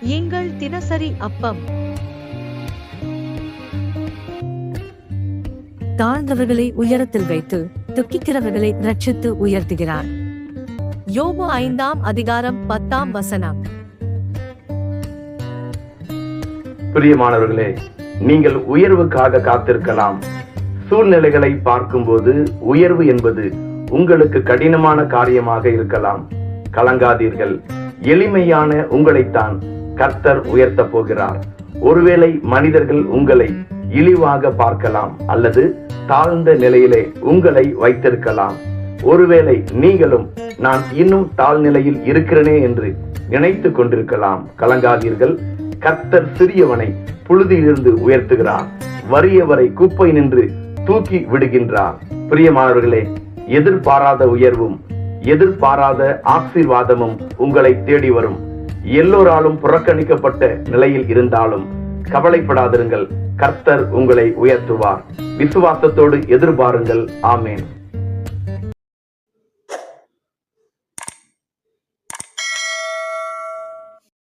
எங்கள் தினசரி அப்பம். தாழ்ந்தவர்களை உயரத்தில் வைத்து துக்கிக்கிறவர்களை ரட்சித்து உயர்த்துகிறார். யோபு ஐந்தாம் அதிகாரம் பத்தாம் வசனம். பிரியமானவர்களே நீங்கள் உயர்வுக்காக காத்திருக்கலாம். சூழ்நிலைகளை பார்க்கும்போது உயர்வு என்பது உங்களுக்கு கடினமான காரியமாக இருக்கலாம். கலங்காதீர்கள். எளிமையான உங்களைத்தான் கர்த்தர் உயர்த்த போகிறார். ஒருவேளை மனிதர்கள் உங்களை இழிவாக பார்க்கலாம் அல்லது தாழ்ந்த நிலையிலே உங்களை வைத்திருக்கலாம். ஒருவேளை நீங்களும் நான் இன்னும் தாழ்நிலையில் இருக்கிறேனே என்று நினைத்து கொண்டிருக்கலாம். கலங்காதீர்கள். கர்த்தர் சிறியவனை புழுதியிலிருந்து உயர்த்துகிறார். வறியவரை குப்பை நின்று தூக்கி விடுகின்றார். பிரியமானவர்களே எதிர்பாராத உயர்வும் எதிர்பாராத ஆசீர்வாதமும் உங்களை தேடி வரும். எல்லோராலும் புறக்கணிக்கப்பட்ட நிலையில் இருந்தாலும் கவலைப்படாதிருங்கள். கர்த்தர் உங்களை உயர்த்துவார். விசுவாசத்தோடு எதிர்பாருங்கள். ஆமேன்.